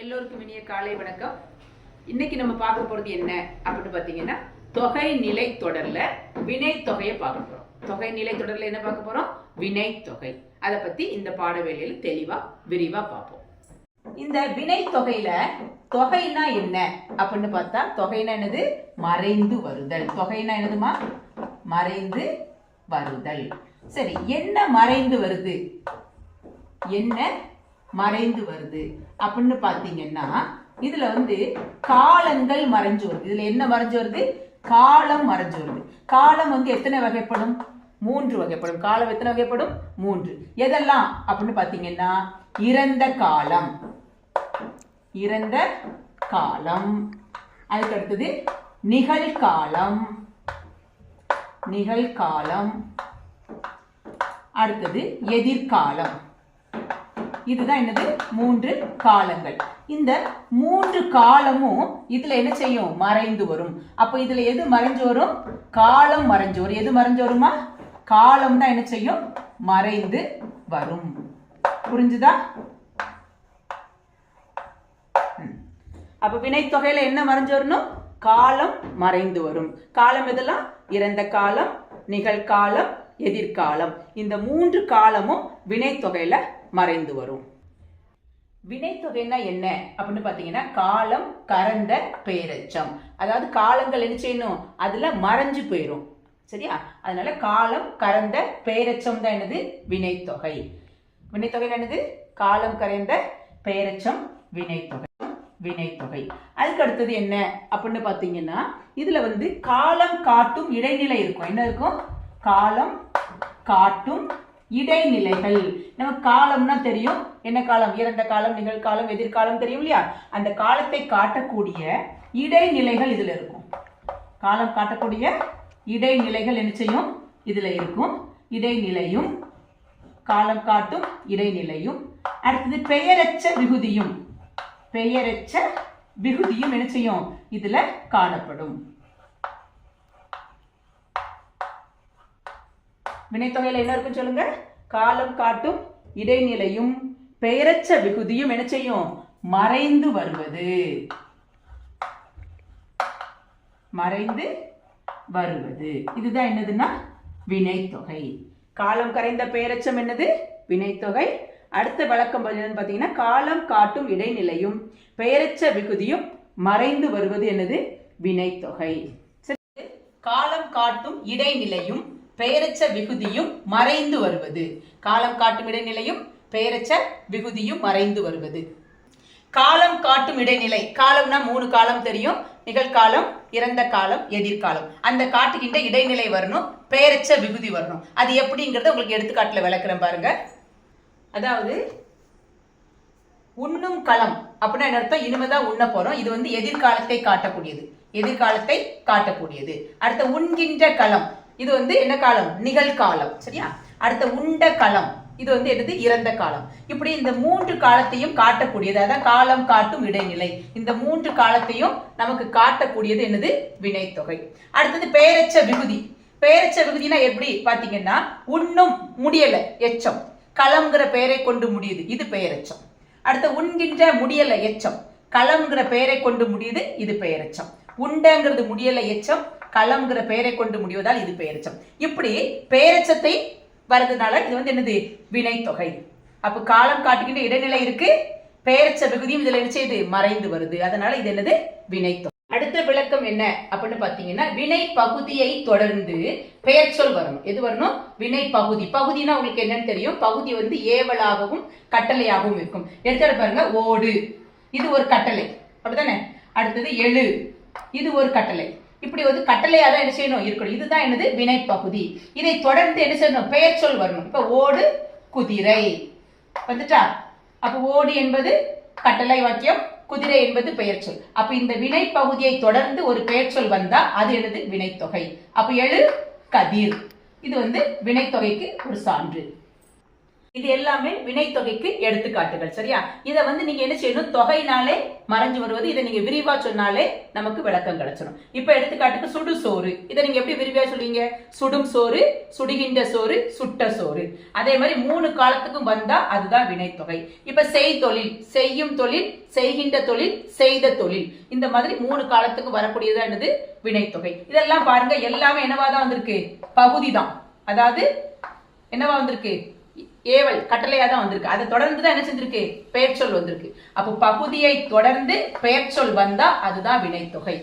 எல்லோருக்கும் இனிய காலை வணக்கம். இன்னைக்கு நம்ம பார்க்க போறது என்ன அப்படின்னு பார்த்தீங்கன்னா தொகை நிலை தொடர்ல வினை தொகையை பார்க்க போறோம். தொகை நிலை தொடர்ல என்ன பார்க்க போறோம்? வினை தொகை. அதை பத்தி இந்த பாடவேளையில் தெளிவா விரிவா பார்ப்போம். இந்த வினை தொகையில தொகைனா என்ன அப்படின்னு பார்த்தா தொகைனா என்னது? மறைந்து வருதல். தொகைனா என்னதுமா? மறைந்து வருதல். சரி என்ன மறைந்து வருது? என்ன மறைந்து வருது. அப்படின்னு பார்த்தீங்கன்னா இதுல வந்து காலங்கள் மறைஞ்சு வருது. இதுல என்ன மறைஞ்சு வருது? காலம் மறைஞ்சு வருது. காலம் வந்து எத்தனை வகைப்படும்? மூன்று வகைப்படும். காலம் எத்தனை வகைப்படும்? மூன்று. எதெல்லாம்? அப்படின்னு பார்த்தீங்கன்னா இறந்த காலம். இறந்த காலம். அதுக்கு அடுத்தது நிகழ்காலம். நிகழ்காலம். அடுத்தது எதிர்காலம். இதுதான் என்னது? மூன்று காலங்கள். இந்த மூன்று காலமும் இதுல என்ன செய்யும்? மறைந்து வரும். அப்ப இதுல எது மறைஞ்சு வரும்? காலம் மறைஞ்சு வரும். எது மறைஞ்சு வருமா? காலம் தான் என்ன செய்யும்? மறைந்து வரும். புரிஞ்சுதா? அப்ப வினைத்தொகையில என்ன மறைஞ்சு வரணும்? காலம் மறைந்து வரும். காலம் எதெல்லாம் இறந்த காலம் நிகழ்காலம் எதிர்காலம். இந்த மூன்று காலமும் வினைத்தொகையில மறைந்து வரும். வினைத்தொகைன்னா என்ன அப்படின்னு பார்த்தீங்கன்னா காலம் கறந்த பேரச்சம். அதாவது காலங்கள் என்ன செய்யணும்? அதுல மறைஞ்சு போயிடும் சரியா? அதனால காலம் கறந்த பேரச்சம் தான் என்னது? வினைத்தொகை. வினைத்தொகை என்னது? காலம் கரைந்த பேரச்சம் வினைத்தொகை. வினைத்தொகை. அதுக்கு அடுத்தது என்ன? அப்படின்னு பார்த்தீங்கன்னா இதுல வந்து காலம் காட்டும் இடைநிலை இருக்கும். என்ன இருக்கும்? காலம் காட்டும் இடைநிலைகள். நமக்கு காலம்னா தெரியும். என்ன காலம்? இறந்த காலம் நிகழ்காலம் எதிர்காலம் தெரியும் இல்லையா? அந்த காலத்தை காட்டக்கூடிய இடைநிலைகள் இதுல இருக்கும். காலம் காட்டக்கூடிய இடைநிலைகள் என்ன செய்யும்? இதுல இருக்கும். இடைநிலையும் காலம் காட்டும் இடைநிலையும். அடுத்தது பெயரச்ச விகுதியும். பெயரச்ச விகுதியும் என்ன செய்யும்? இதுல காணப்படும். வினைத்தொகையில என்ன இருக்கும் சொல்லுங்க? காலம் காட்டும் இடைநிலையும் பெயரச்ச விகுதியும் என்ன செய்யும்? மறைந்து வருவது. மறைந்து வருவது. இதுதான் என்னதுன்னா? வினைத்தொகை. காலம் கரைந்த பெயரச்சம் என்னது? வினைத்தொகை. அடுத்த வழக்கம் என்னன்னு பார்த்தீங்கன்னா காலம் காட்டும் இடைநிலையும் பெயரச்ச விகுதியும் மறைந்து வருவது என்னது? வினைத்தொகை. காலம் காட்டும் இடைநிலையும் பெயரச்ச விகுதியும் மறைந்து வருவது. காலம் காட்டும் இடைநிலையும் பெயரச்ச விகுதியும் மறைந்து வருவது. காலம் காட்டும் இடைநிலை. காலம்னா மூணு காலம் தெரியும். நிகழ்காலம் இறந்த காலம் எதிர்காலம். அந்த காட்டுகின்ற இடைநிலை வரணும். பெயரச்ச விகுதி வரணும். அது எப்படிங்கிறத உங்களுக்கு எடுத்துக்காட்டுல விளக்குறேன் பாருங்க. அதாவது உண்ணும் களம் அப்படின்னா என்ன அர்த்தம்? இனிமேதான் உண்ண போறோம். இது வந்து எதிர்காலத்தை காட்டக்கூடியது. எதிர்காலத்தை காட்டக்கூடியது. அடுத்த உண்கின்ற களம். இது வந்து என்ன காலம்? நிகழ்காலம் சரியா? அடுத்த உண்ட களம். இது வந்து என்னது? இறந்த காலம். இப்படி இந்த மூன்று காலத்தையும் காட்டக்கூடியது. அதான் காலம் காட்டும் இடைநிலை. இந்த மூன்று காலத்தையும் நமக்கு காட்டக்கூடியது என்னது? வினைத்தொகை. அடுத்தது பெயரச்ச விகுதி. பெயரச்ச விகுதினா எப்படி? பாத்தீங்கன்னா உண்ணும் முடியல எச்சம். களம்ங்கிற பெயரை கொண்டு முடியுது. இது பெயரெச்சம் அடுத்த உண்கின்ற முடியல எச்சம். களம்ங்கிற பெயரை கொண்டு முடியுது இது பெயரெச்சம் உண்டங்கிறது முடியல எச்சம். களம்ங்கிற பெயரை கொண்டு முடிவதால் இது பெயரச்சம் இப்படி பெயரச்சத்தை வரதுனால இது வந்து என்னது? வினைத்தொகை. அப்ப காலம் காட்டுகின்ற இடைநிலை இருக்கு. பெயரெச்ச பகுதியும் இதுல என்ன செய்யுது? மறைந்து வருது. அதனால இது என்னது? வினைத்தொகை. அடுத்த விளக்கம் என்ன அப்படின்னு பாத்தீங்கன்னா வினை பகுதியை தொடர்ந்து பெயர் சொல் வரணும் எது வரணும்? வினை பகுதி. பகுதினா உங்களுக்கு என்னன்னு தெரியும். பகுதி வந்து ஏவலாகவும் கட்டளையாகவும் இருக்கும். எடுத்துட்டு பாருங்க ஓடு. இது ஒரு கட்டளை. அப்படிதானே அடுத்தது எழு. இது ஒரு கட்டளை. இப்படி வந்து கட்டளையாக தான் என்ன செய்யணும்? இருக்கணும். இதுதான் என்னது? வினைப்பகுதி. இதை தொடர்ந்து என்ன செய்யணும்? பெயர் சொல் வரணும். இப்போ ஓடு குதிரை. வந்துட்டா? அப்போ ஓடு என்பது கட்டளை வாக்கியம் குதிரை என்பது பெயர் சொல். அப்ப இந்த வினை பகுதியை தொடர்ந்து ஒரு பெயர் சொல் வந்தா அது என்னது? வினைத்தொகை. அப்ப எழு கதிர். இது வந்து வினைத்தொகைக்கு ஒரு சான்று. இது எல்லாமே வினைத்தொகைக்கு எடுத்துக்காட்டுகள் சரியா? இதை வந்து நீங்க என்ன செய்யணும்? தொகைனாலே மறைஞ்சு வருவது. இதை நீங்க விரிவா சொன்னாலே நமக்கு விளக்கம் கிடைச்சிடும் இப்ப எடுத்துக்காட்டுக்கு சுடு சோறு. இதை நீங்க எப்படி விரிவா சொல்லுவீங்க சுடும் சோறு சுடுகின்ற சோறு சுட்ட சோறு. அதே மாதிரி மூணு காலத்துக்கும் வந்தா அதுதான் வினைத்தொகை இப்ப செய் தொழில் செய்யும் தொழில் செய்கின்ற தொழில் செய்த தொழில். இந்த மாதிரி மூணு காலத்துக்கு வரக்கூடியதா என்னது? வினைத்தொகை இதெல்லாம் பாருங்க எல்லாமே என்னவா தான் வந்திருக்கு? பகுதி தான். அதாவது என்னவா வந்திருக்கு? ஏவல் கட்டளையா தான் வந்திருக்கு. அதை தொடர்ந்து தான் என்ன செஞ்சிருக்கு? பெயர்ச்சொல் வந்திருக்கு. அப்போ பகுதியை தொடர்ந்து பெயர்ச்சொல் வந்தா அதுதான் வினைத்தொகை.